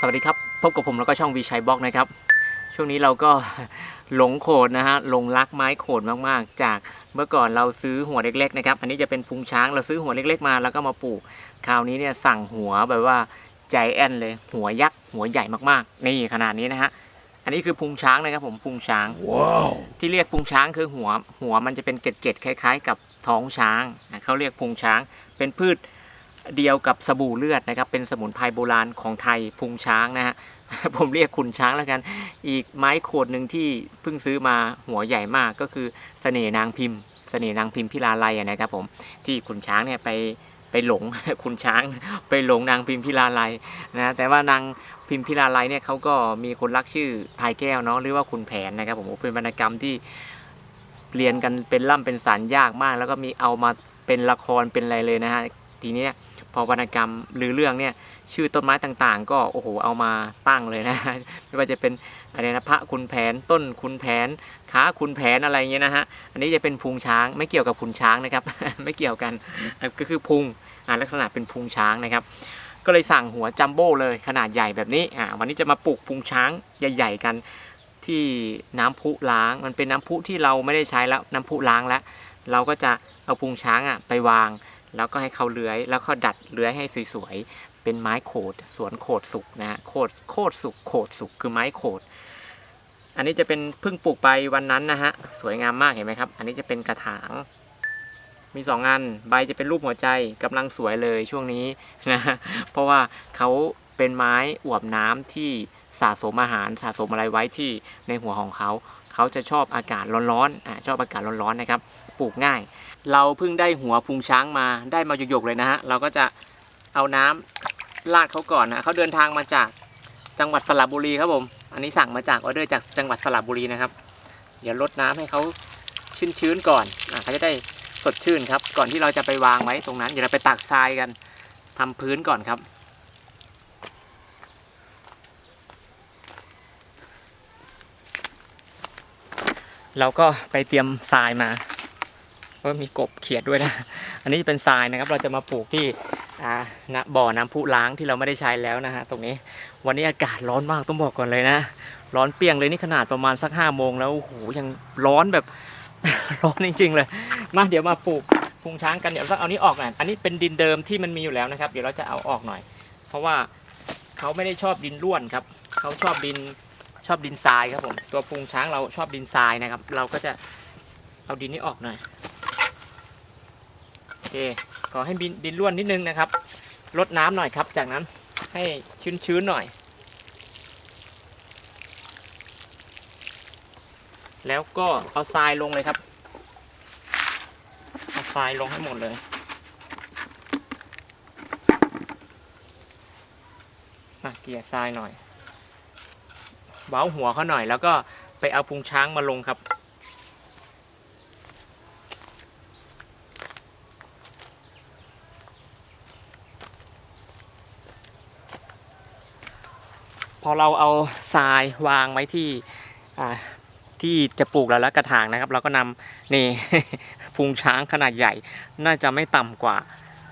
สวัสดีครับ พบกับผมแล้วก็ช่องวีชัยบล็อกนะครับ ช่วงนี้เราก็หลงโขดนะฮะหลงรักไม้โขดมากๆ จากเมื่อก่อนเราซื้อหัวเล็กๆนะครับอันนี้จะเป็นพุงช้างเราซื้อหัวเล็ก ๆ มาแล้วก็มาปลูก คราวนี้เนี่ยสั่งหัวแบบว่าใจแอนเลย หัวยักษ์หัวใหญ่มากๆนี่ขนาดนี้นะฮะอันนี้คือพุงช้างนะครับผมพุงช้างที่เรียกพุงช้างคือหัวหัวมันจะเป็นเกล็ดๆคล้าย ๆ กับท้องช้างนะเขาเรียกพุงช้างเป็นพืช เดียวกับสบู่เลือดนะครับเป็นสมุนไพรโบราณของไทยพุงช้างนะฮะผมเรียกขุนช้างแล้วกัน อีกไม้โขดหนึ่งที่เพิ่งซื้อมาหัวใหญ่มากก็คือเสน่นางพิมพ์เสน่นางพิมพ์พิลาไลยนะครับผมที่ขุนช้างเนี่ยไปไปหลงขุนช้าง ไปหลงนางพิมพ์พิลาไลยนะแต่ว่านางพิมพ์พิลาไลยเนี่ยเขาก็มีคนรักชื่อพายแก้วเนาะหรือว่าขุนแผนนะครับผมเป็นวรรณกรรมที่เรียนกันเป็นล่ำเป็นสันยากมาก แล้วก็มีเอามาเป็นละครเป็นอะไรเลยนะฮะทีนี้ อวรรณกรรมหรือเรื่องเนี่ยชื่อต้นไม้ต่างๆ ก็โอ้โหเอามาตั้งเลยนะไม่ว่าจะเป็นอะไรนะพระคุณแผนต้นคุณแผนขาคุณแผนอะไรเงี้ยนะฮะอันนี้จะเป็นพุงช้างไม่เกี่ยวกับขุนช้างนะครับ ไม่เกี่ยวกันก็คือพุงอ่าลักษณะเป็นพุงช้างนะครับ ก็เลยสั่งหัวจัมโบ้เลยขนาดใหญ่แบบนี้อ่าวันนี้จะมาปลูกพุงช้างใหญ่ ๆ กันที่น้ำพุล้างมันเป็นน้ำพุที่เราไม่ได้ใช้แล้วน้ำพุล้างแล้ว เราก็จะเอาพุงช้างอะไปวาง แล้วก็ให้เขาเลื้อย แล้วก็ดัดเลื้อยให้สวยๆ เป็นไม้โขด สวนโขดสุกนะฮะโขดโคดสุกโขดสุกคือไม้โขด อันนี้จะเป็นเพิ่งปลูกไปวันนั้นนะฮะ สวยงามมากเห็นไหมครับ อันนี้จะเป็นกระถาง มีสองอัน ใบจะเป็นรูปหัวใจกำลังสวยเลยช่วงนี้นะฮะเพราะว่าเขาเป็นไม้อวบน้ำที่สะสมอาหารสะสมอะไรไว้ที่ในหัวของเขา เขาจะชอบอากาศร้อนๆอ่าชอบอากาศร้อนๆนะครับ ปลูกง่าย เราเพิ่งได้หัวพุงช้างมาได้มาหยกๆเลยนะฮะเราก็จะเอาน้ำลาดเขาก่อนนะเขาเดินทางมาจากจังหวัดสระบุรีครับผม อันนี้สั่งมาจากออเดอร์จากจังหวัดสระบุรีนะครับ เดี๋ยวลดน้ำให้เขาชื้นๆก่อนอะเขาจะได้สดชื่นครับ ก่อนที่เราจะไปวางไว้ตรงนั้น เดี๋ยวเราไปตักทรายกันทำพื้นก่อนครับ เราก็ไปเตรียมทรายมาเพราะมีกบเขียดด้วยนะ อันนี้เป็นทรายนะครับ เราจะมาปลูกที่อ่าณบ่อน้ำพุล้างที่เราไม่ได้ใช้แล้วนะฮะตรงนี้ วันนี้อากาศร้อนมากต้องบอกก่อนเลยนะ ร้อนเปรียงเลยนี่ขนาดประมาณสักห้าโมงแล้วโอ้โหยังร้อนแบบ ร้อนจริง ๆ เลย มาเดี๋ยวมาปลูกพุงช้างกันเดี๋ยวเอานี้ออกหน่อยอันนี้เป็นดินเดิมที่มันมีอยู่แล้วนะครับ เดี๋ยวเราจะเอาออกหน่อย เพราะว่าเขาไม่ได้ชอบดินร่วนครับเขาชอบดิน ชอบดินทรายครับผม ตัวพุงช้างเราชอบดินทรายนะครับ เราก็จะเอาดินนี้ออกหน่อยโอเคขอให้ดินดินร่วนนิดนึงนะครับลดน้ำหน่อยครับ จากนั้นให้ชื้นๆหน่อย แล้วก็เอาทรายลงเลยครับเอาทรายลงให้หมดเลยเกี่ยทรายหน่อย เบ้าหัวเขาหน่อย แล้วก็ไปเอาพุงช้างมาลงครับ พอเราเอาทรายวางไว้ที่ที่จะปลูกแล้วแล้วกระถางนะครับ เราก็นำนี่พุงช้างขนาดใหญ่ น่าจะไม่ต่ำกว่า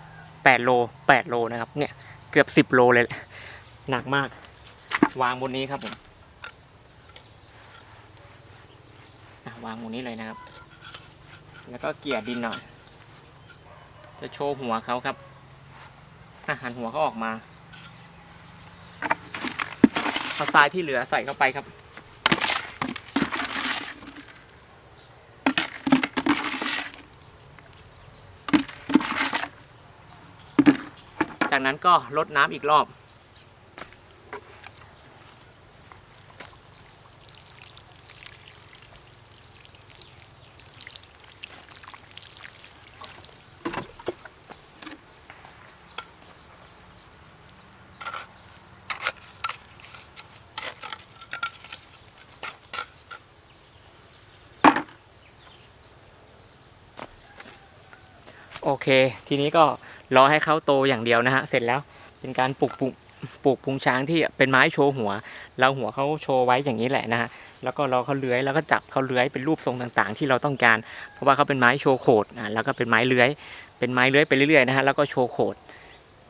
8 โล 8 โลนะครับ เนี่ย เกือบ 10 โลเลย หนักมาก วางบนนี้ครับผมอะ วางบนนี้เลยนะครับ แล้วก็เกี่ยดินหน่อย จะโชว์หัวเขาครับอะหันหัวเขาออกมาเอาทรายที่เหลือใส่เข้าไปครับ จากนั้นก็ลดน้ำอีกรอบ โอเค ทีนี้ก็รอให้เขาโตอย่างเดียวนะฮะ เสร็จแล้วเป็นการปลูกปลูกปลูกพุงช้างที่เป็นไม้โชว์หัว เราหัวเขาโชว์ไว้อย่างนี้แหละนะฮะ แล้วก็รอเขาเลื้อยแล้วก็จับเขาเลื้อยเป็นรูปทรงต่างๆ ที่เราต้องการ เพราะว่าเขาเป็นไม้โชว์โขดอะแล้วก็เป็นไม้เลื้อย เป็นไม้เลื้อยไปเรื่อยๆนะฮะ แล้วก็โชว์โขด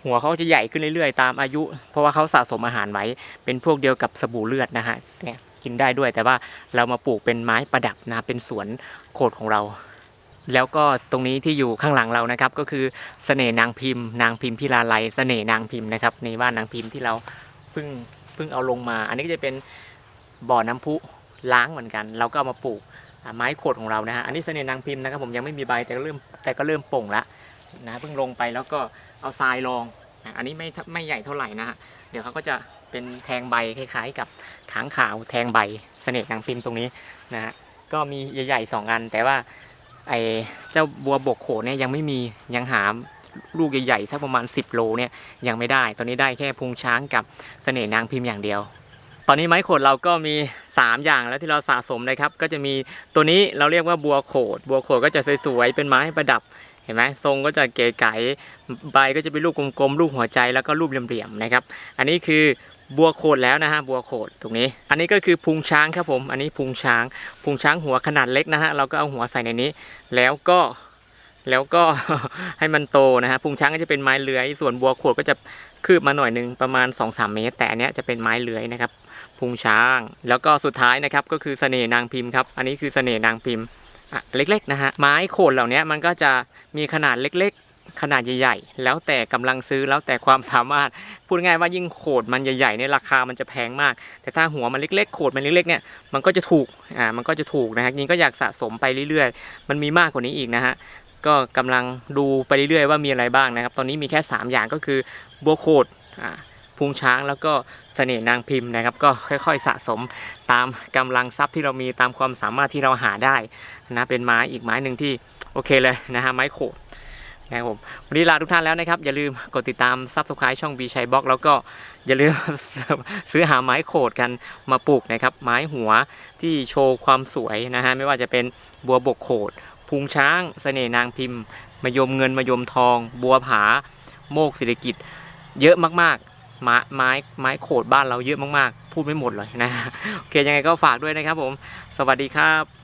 หัวเขาจะใหญ่ขึ้นเรื่อยๆ ตามอายุ เพราะว่าเขาสะสมอาหารไว้ เป็นพวกเดียวกับสบู่เลือดนะฮะ เนี่ยกินได้ด้วย แต่ว่าเรามาปลูกเป็นไม้ประดับนะ เป็นสวนโขดของเรา แล้วก็ตรงนี้ที่อยู่ข้างหลังเรานะครับ ก็คือเสน่ห์นางพิมพ์ นางพิมพ์พิลาไลเสน่ห์นางพิมพ์นะครับในบ้านนางพิมพ์ที่เราเพิ่งเพิ่งเอาลงมา อันนี้ก็จะเป็นบ่อน้ำพุล้างเหมือนกัน เราก็เอามาปลูกไม้โขดของเรานะฮะอันนี้เสน่ห์นางพิมพ์นะครับผมยังไม่มีใบแต่ก็เริ่มแต่ก็เริ่มป่งละนะเพิ่งลงไปแล้วก็เอาทรายรองอันนี้ไม่ไม่ใหญ่เท่าไหร่นะฮะเดี๋ยวเขาก็จะเป็นแทงใบคล้ายๆ กับขางขาวแทงใบเสน่ห์นางพิมพ์ตรงนี้นะฮะก็มีใหญ่ๆสองอันแต่ว่า ไอเจ้าบัวบกโขเนี่ยยังไม่มียังหาลูกใหญ่ๆสักประมาณ 10 โลเนี่ยยังไม่ได้ ตอนนี้ได้แค่พุงช้างกับเสน่ห์นางพิมพ์อย่างเดียว ตอนนี้ไม้โขดเราก็มี 3 อย่างแล้วที่เราสะสมนะครับ ก็จะมีตัวนี้เราเรียกว่าบัวโขด บัวโขดก็จะสวยๆเป็นไม้ประดับเห็นไหมทรงก็จะเก๋ไก๋ใบก็จะเป็นลูกกลมๆลูกหัวใจแล้วก็รูปเหลี่ยมๆนะครับ อันนี้คือ บัวโขดแล้วนะฮะบัวโขดตรงนี้ อันนี้ก็คือพุงช้างครับผม อันนี้พุงช้างพุงช้างหัวขนาดเล็กนะฮะเราก็เอาหัวใส่ในนี้ แล้วก็แล้วก็ให้มันโตนะฮะพุงช้างก็จะเป็นไม้เลื้อย ส่วนบัวโขดก็จะคืบมาหน่อยหนึงประมาณ 2-3 เมตร แต่อันเนี้ยจะเป็นไม้เลื้อยนะครับพุงช้าง แล้วก็สุดท้ายนะครับก็คือเสน่ห์นางพิมพ์ครับอันนี้คือเสน่ห์นางพิมพ์อะเล็กๆนะฮะไม้โขดเหล่านี้มันก็จะมีขนาดเล็กๆ ขนาดใหญ่ๆ แล้วแต่กำลังซื้อแล้วแต่ความสามารถ พูดง่ายว่ายิ่งโขดมันใหญ่ๆเนี่ยราคามันจะแพงมาก แต่ถ้าหัวมันเล็กๆ โขดมันเล็กๆเนี่ย มันก็จะถูก อ่า มันก็จะถูกนะฮะยิงก็อยากสะสมไปเรื่อยๆ มันมีมากกว่านี้อีกนะฮะ ก็กำลังดูไปเรื่อยๆ ว่ามีอะไรบ้างนะครับ ตอนนี้มีแค่ 3 อย่างก็คือบัวโขด อ่าพุงช้างแล้วก็เสน่ห์นางพิมพ์นะครับ ก็ค่อยๆสะสมตามกำลังทรัพย์ที่เรามีตามความสามารถที่เราหาได้นะ เป็นไม้อีกไม้หนึ่งที่โอเคเลยนะฮะ ไม้โขด ครับผมวันนี้ลาทุกท่านแล้วนะครับ อย่าลืมกดติดตามซับสไครต์ช่อง V ชัยบล็อกแล้วก็อย่าลืมซื้อหาไม้โขดกันมาปลูกนะครับ ไม้หัวที่โชว์ความสวยนะฮะไม่ว่าจะเป็นบัวบกโขดพุงช้างเสน่นางพิมพ์มายมเงินมายมทอง บัวผา โมกศิริกิจ เยอะมากๆ ไม้ไม้ไม้โขดบ้านเราเยอะมากๆ พูดไม่หมดเลยนะ โอเคยังไงก็ฝากด้วยนะครับผม สวัสดีครับ